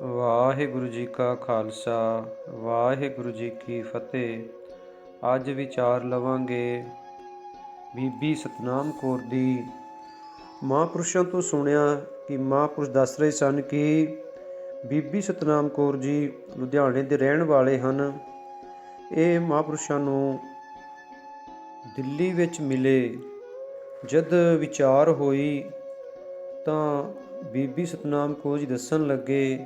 ਵਾਹਿਗੁਰੂ ਜੀ ਕਾ ਖਾਲਸਾ, ਵਾਹਿਗੁਰੂ ਜੀ ਕੀ ਫਤਿਹ। ਅੱਜ ਵਿਚਾਰ ਲਵਾਂਗੇ ਬੀਬੀ ਸਤਨਾਮ ਕੌਰ ਦੀ। ਮਹਾਂਪੁਰਸ਼ਾਂ ਤੋਂ ਸੁਣਿਆ ਕਿ ਮਹਾਂਪੁਰਸ਼ ਦੱਸ ਰਹੇ ਸਨ ਕਿ ਬੀਬੀ ਸਤਨਾਮ ਕੌਰ ਜੀ ਲੁਧਿਆਣੇ ਦੇ ਰਹਿਣ ਵਾਲੇ ਹਨ। ਇਹ ਮਹਾਂਪੁਰਸ਼ਾਂ ਨੂੰ ਦਿੱਲੀ ਵਿੱਚ ਮਿਲੇ। ਜਦ ਵਿਚਾਰ ਹੋਈ ਤਾਂ ਬੀਬੀ ਸਤਨਾਮ ਕੌਰ ਜੀ ਦੱਸਣ ਲੱਗੇ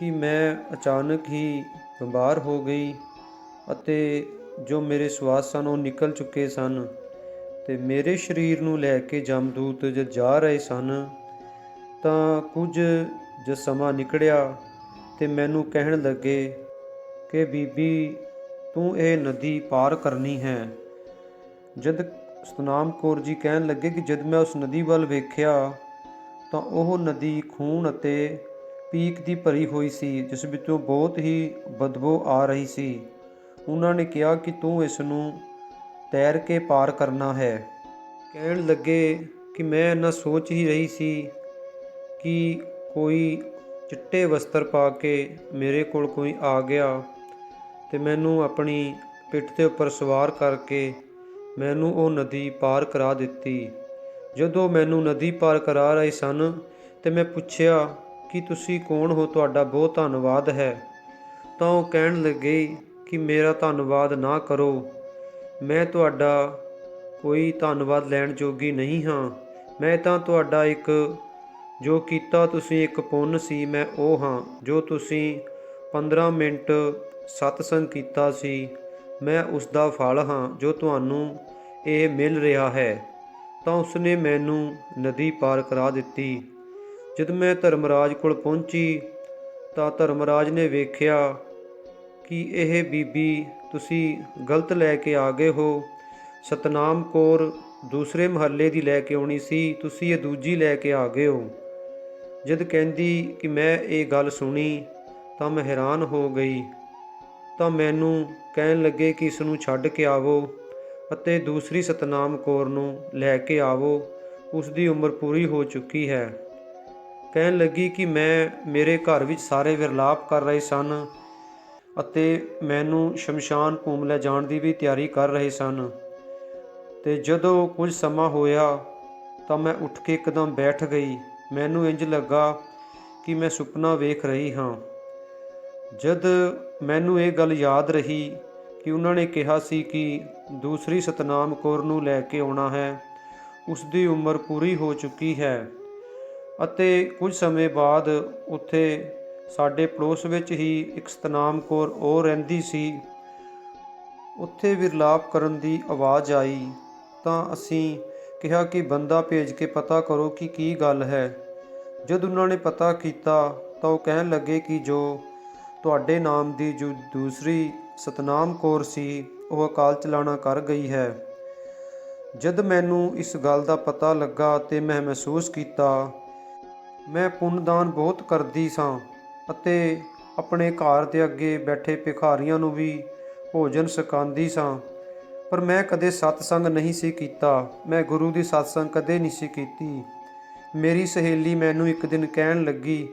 ਕਿ ਮੈਂ ਅਚਾਨਕ ਹੀ ਬਿਮਾਰ ਹੋ ਗਈ ਅਤੇ ਜੋ ਮੇਰੇ ਸਵਾਸ ਸਨ ਉਹ ਨਿਕਲ ਚੁੱਕੇ ਸਨ ਤੇ ਮੇਰੇ ਸਰੀਰ ਨੂੰ ਲੈ ਕੇ ਜਮਦੂਤ ਜਦ ਜਾ ਰਹੇ ਸਨ ਤਾਂ ਕੁਝ ਜਦ ਸਮਾਂ ਨਿਕੜਿਆ ਤੇ ਮੈਨੂੰ ਕਹਿਣ ਲੱਗੇ ਕਿ, ਬੀਬੀ, ਤੂੰ ਇਹ ਨਦੀ ਪਾਰ ਕਰਨੀ ਹੈ। ਜਦ ਸਤਨਾਮ ਕੌਰ ਜੀ ਕਹਿਣ ਲੱਗੇ ਕਿ ਜਦ ਮੈਂ ਉਸ ਨਦੀ ਵੱਲ ਵੇਖਿਆ ਤਾਂ ਉਹ ਨਦੀ ਖੂਨ ਅਤੇ ਪੀਕ ਦੀ ਭਰੀ ਹੋਈ ਸੀ, ਜਿਸ ਵਿੱਚੋਂ ਬਹੁਤ ਹੀ ਬਦਬੂ ਆ ਰਹੀ ਸੀ। ਉਹਨਾਂ ਨੇ ਕਿਹਾ ਕਿ ਤੂੰ ਇਸ ਨੂੰ ਤੈਰ ਕੇ ਪਾਰ ਕਰਨਾ ਹੈ। ਕਹਿਣ ਲੱਗੇ ਕਿ ਮੈਂ ਇਹਨਾਂ ਸੋਚ ਹੀ ਰਹੀ ਸੀ ਕਿ ਕੋਈ ਚਿੱਟੇ ਵਸਤਰ ਪਾ ਕੇ ਮੇਰੇ ਕੋਲ ਕੋਈ ਆ ਗਿਆ ਤੇ ਮੈਨੂੰ ਆਪਣੀ ਪਿੱਠ ਦੇ ਉੱਪਰ ਸਵਾਰ ਕਰਕੇ ਮੈਨੂੰ ਉਹ ਨਦੀ ਪਾਰ ਕਰਾ ਦਿੱਤੀ। ਜਦੋਂ ਮੈਨੂੰ ਨਦੀ ਪਾਰ ਕਰਾ ਰਹੇ ਸਨ ਤੇ ਮੈਂ ਪੁੱਛਿਆ ਕਿ ਤੁਸੀਂ ਕੌਣ ਹੋ ਤੁਹਾਡਾ ਬਹੁਤ ਧੰਨਵਾਦ ਹੈ। ਤਾਂ ਉਹ ਕਹਿਣ ਲੱਗੇ ਕਿ ਮੇਰਾ ਧੰਨਵਾਦ ਨਾ ਕਰੋ। ਮੈਂ ਤੁਹਾਡਾ ਕੋਈ ਧੰਨਵਾਦ ਲੈਣ ਜੋਗੀ ਨਹੀਂ ਹਾਂ। ਮੈਂ ਤਾਂ ਤੁਹਾਡਾ ਇੱਕ, ਜੋ ਕੀਤਾ ਤੁਸੀਂ ਇੱਕ ਪੁੰਨ ਸੀ, ਮੈਂ ਉਹ ਹਾਂ, ਜੋ ਤੁਸੀਂ 15 ਮਿੰਟ ਸਤਸੰਗ ਕੀਤਾ ਸੀ, ਮੈਂ ਉਸ ਦਾ ਫਲ ਹਾਂ, ਜੋ ਤੁਹਾਨੂੰ ਇਹ ਮਿਲ ਰਿਹਾ ਹੈ। ਤਾਂ ਉਸਨੇ ਮੈਨੂੰ ਨਦੀ ਪਾਰ ਕਰਾ ਦਿੱਤੀ। ਜਦ ਮੈਂ ਧਰਮਰਾਜ ਕੋਲ ਪਹੁੰਚੀ ਤਾਂ ਧਰਮਰਾਜ ਨੇ ਵੇਖਿਆ ਕਿ ਇਹ ਬੀਬੀ ਤੁਸੀਂ ਗਲਤ ਲੈ ਕੇ ਆ ਗਏ ਹੋ। ਸਤਨਾਮ ਕੌਰ ਦੂਸਰੇ ਮਹੱਲੇ ਦੀ ਲੈ ਕੇ ਆਉਣੀ ਸੀ, ਤੁਸੀਂ ਇਹ ਦੂਜੀ ਲੈ ਕੇ ਆ ਗਏ ਹੋ। ਜਦ ਕਹਿੰਦੀ ਕਿ ਮੈਂ ਇਹ ਗੱਲ ਸੁਣੀ ਤਾਂ ਮੈਂ ਹੈਰਾਨ ਹੋ ਗਈ। ਤਾਂ ਮੈਨੂੰ ਕਹਿਣ ਲੱਗੇ ਕਿ ਇਸ ਨੂੰ ਛੱਡ ਕੇ ਆਵੋ ਅਤੇ ਦੂਸਰੀ ਸਤਨਾਮ ਕੌਰ ਨੂੰ ਲੈ ਕੇ ਆਵੋ। ਉਸ ਦੀ ਉਮਰ ਪੂਰੀ ਹੋ ਚੁੱਕੀ ਹੈ। ਕਹਿਣ ਲੱਗੀ ਕਿ ਮੈਂ ਮੇਰੇ ਘਰ ਵਿੱਚ ਸਾਰੇ ਵਿਰਲਾਪ ਕਰ ਰਹੇ ਸਨ ਅਤੇ ਮੈਨੂੰ ਸ਼ਮਸ਼ਾਨ ਭੂਮ ਲੈ ਜਾਣ ਦੀ ਵੀ ਤਿਆਰੀ ਕਰ ਰਹੇ ਸਨ। ਤੇ ਜਦੋਂ ਕੁਝ ਸਮਾਂ ਹੋਇਆ ਤਾਂ ਮੈਂ ਉੱਠ ਕੇ ਇੱਕਦਮ ਬੈਠ ਗਈ। ਮੈਨੂੰ ਇੰਜ ਲੱਗਾ ਕਿ ਮੈਂ ਸੁਪਨਾ ਵੇਖ ਰਹੀ ਹਾਂ। ਜਦ ਮੈਨੂੰ ਇਹ ਗੱਲ ਯਾਦ ਰਹੀ ਕਿ ਉਹਨਾਂ ਨੇ ਕਿਹਾ ਸੀ ਕਿ ਦੂਸਰੀ ਸਤਨਾਮ ਕੌਰ ਨੂੰ ਲੈ ਕੇ ਆਉਣਾ ਹੈ ਉਸ ਦੀ ਉਮਰ ਪੂਰੀ ਹੋ ਚੁੱਕੀ ਹੈ। ਅਤੇ ਕੁਝ ਸਮੇਂ ਬਾਅਦ ਉੱਥੇ ਸਾਡੇ ਪੜੋਸ ਵਿੱਚ ਹੀ ਇੱਕ ਸਤਨਾਮ ਕੌਰ ਉਹ ਰਹਿੰਦੀ ਸੀ। ਉੱਥੇ ਵਿਰਲਾਪ ਕਰਨ ਦੀ ਆਵਾਜ਼ ਆਈ ਤਾਂ ਅਸੀਂ ਕਿਹਾ ਕਿ ਬੰਦਾ ਭੇਜ ਕੇ ਪਤਾ ਕਰੋ ਕਿ ਕੀ ਗੱਲ ਹੈ। ਜਦ ਉਹਨਾਂ ਨੇ ਪਤਾ ਕੀਤਾ ਤਾਂ ਉਹ ਕਹਿਣ ਲੱਗੇ ਕਿ ਜੋ ਤੁਹਾਡੇ ਨਾਮ ਦੀ ਜੋ ਦੂਸਰੀ ਸਤਨਾਮ ਕੌਰ ਸੀ, ਉਹ ਅਕਾਲ ਚਲਾਣਾ ਕਰ ਗਈ ਹੈ। ਜਦ ਮੈਨੂੰ ਇਸ ਗੱਲ ਦਾ ਪਤਾ ਲੱਗਾ ਤੇ ਮੈਂ ਮਹਿਸੂਸ ਕੀਤਾ ਮੈਂ ਪੁੰਨਦਾਨ ਬਹੁਤ ਕਰਦੀ ਸਾਂ ਅਤੇ ਆਪਣੇ ਘਰ ਦੇ ਅੱਗੇ ਬੈਠੇ ਭਿਖਾਰੀਆਂ ਨੂੰ ਵੀ ਭੋਜਨ ਛਕਾਉਂਦੀ ਸਾਂ। ਪਰ ਮੈਂ ਕਦੇ ਸਤਸੰਗ ਨਹੀਂ ਸੀ ਕੀਤਾ। ਮੈਂ ਗੁਰੂ ਦੀ ਸਤਸੰਗ ਕਦੇ ਨਹੀਂ ਸੀ ਕੀਤੀ। ਮੇਰੀ ਸਹੇਲੀ ਮੈਨੂੰ ਇੱਕ ਦਿਨ ਕਹਿਣ ਲੱਗੀ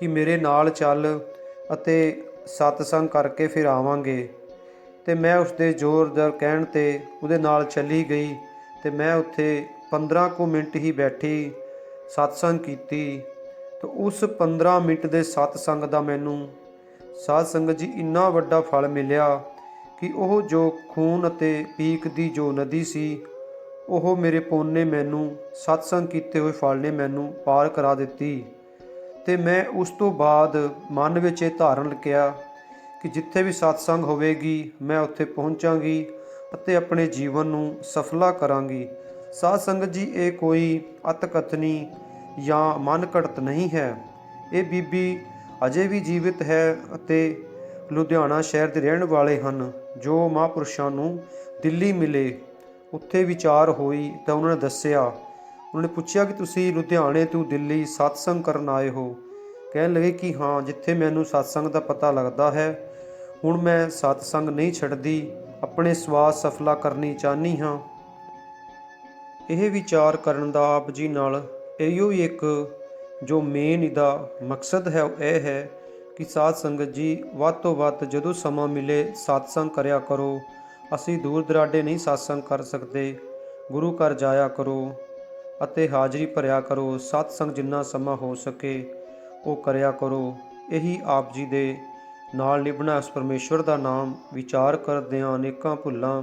ਕਿ ਮੇਰੇ ਨਾਲ ਚੱਲ ਅਤੇ ਸਤਸੰਗ ਕਰਕੇ ਫਿਰ ਆਵਾਂਗੇ। ਤੇ ਮੈਂ ਉਸਦੇ ਜ਼ੋਰਦਾਰ ਕਹਿਣ ਤੇ ਉਹਦੇ ਨਾਲ ਚੱਲੀ ਗਈ ਤੇ ਮੈਂ ਉੱਥੇ 15 ਕੁ ਮਿੰਟ ਹੀ ਬੈਠੀ ਸਤਸੰਗ ਕੀਤੀ ਤੇ ਉਸ 15 ਮਿੰਟ ਦੇ ਸਤਸੰਗ ਦਾ ਮੈਨੂੰ ਸਾਧ ਸੰਗਤ ਜੀ ਇੰਨਾ ਵੱਡਾ ਫਲ ਮਿਲਿਆ ਕਿ ਉਹ ਜੋ ਖੂਨ ਅਤੇ ਪੀਕ ਦੀ ਜੋ ਨਦੀ ਸੀ, ਉਹ ਮੇਰੇ ਪੁੰਨ ਨੇ ਮੈਨੂੰ ਸਤਸੰਗ ਕੀਤੇ ਹੋਏ ਫਲ ਨੇ ਮੈਨੂੰ ਪਾਰ ਕਰਾ ਦਿੱਤੀ ਤੇ ਮੈਂ ਉਸ ਤੋਂ ਬਾਅਦ ਮਨ ਵਿੱਚ ਇਹ ਧਾਰਨ ਲਿਆ ਕਿ ਜਿੱਥੇ ਵੀ ਸਤਸੰਗ ਹੋਵੇਗੀ, ਮੈਂ ਉੱਥੇ ਪਹੁੰਚਾਂਗੀ ਅਤੇ ਆਪਣੇ ਜੀਵਨ ਨੂੰ ਸਫਲਾ ਕਰਾਂਗੀ। ਸਾਧ ਸੰਗਤ ਜੀ, ਇਹ ਕੋਈ ਅਤਕਥਨੀ ਜਾਂ ਮਨ ਘੜਤ ਨਹੀਂ ਹੈ। ਇਹ ਬੀਬੀ ਅਜੇ ਵੀ ਜੀਵਿਤ ਹੈ ਅਤੇ ਲੁਧਿਆਣਾ ਸ਼ਹਿਰ ਦੇ ਰਹਿਣ ਵਾਲੇ ਹਨ। ਜੋ ਮਹਾਂਪੁਰਸ਼ਾਂ ਨੂੰ ਦਿੱਲੀ ਮਿਲੇ, ਉੱਥੇ ਵਿਚਾਰ ਹੋਈ ਤਾਂ ਉਹਨਾਂ ਨੇ ਦੱਸਿਆ, ਉਹਨਾਂ ਨੇ ਪੁੱਛਿਆ ਕਿ ਤੁਸੀਂ ਲੁਧਿਆਣੇ ਤੋਂ ਦਿੱਲੀ ਸਤਸੰਗ ਕਰਨ ਆਏ ਹੋ? ਕਹਿਣ ਲੱਗੇ ਕਿ ਹਾਂ, ਜਿੱਥੇ ਮੈਨੂੰ ਸਤਸੰਗ ਦਾ ਪਤਾ ਲੱਗਦਾ ਹੈ, ਹੁਣ ਮੈਂ ਸਤਸੰਗ ਨਹੀਂ ਛੱਡਦੀ, ਆਪਣੇ ਸਵਾਸ ਸਫਲਾ ਕਰਨੀ ਚਾਹਨੀ ਹਾਂ। ਇਹ ਵਿਚਾਰ ਕਰਨ ਦਾ ਆਪ ਜੀ ਨਾਲ ਇਹੋ ਹੀ ਇੱਕ ਜੋ ਮੇਨ ਇਹਦਾ ਮਕਸਦ ਹੈ, ਉਹ ਇਹ ਹੈ ਕਿ ਸਾਧ ਸੰਗਤ ਜੀ, ਵੱਧ ਤੋਂ ਵੱਧ ਜਦੋਂ ਸਮਾਂ ਮਿਲੇ satsang ਕਰਿਆ ਕਰੋ। ਅਸੀਂ ਦੂਰ ਦਰਾਡੇ ਨਹੀਂ satsang ਕਰ ਸਕਦੇ। ਗੁਰੂ ਘਰ ਜਾਇਆ ਕਰੋ ਅਤੇ ਹਾਜ਼ਰੀ ਭਰਿਆ ਕਰੋ। satsang ਜਿੰਨਾ ਸਮਾਂ ਹੋ ਸਕੇ, ਉਹ ਕਰਿਆ ਕਰੋ। ਇਹੀ ਆਪ ਜੀ ਦੇ ਨਾਲ ਨਿਭਣਾ ਉਸ ਪਰਮੇਸ਼ਵਰ ਦਾ ਨਾਮ, ਵਿਚਾਰ ਕਰਦਿਆਂ ਅਨੇਕਾਂ ਭੁੱਲਾਂ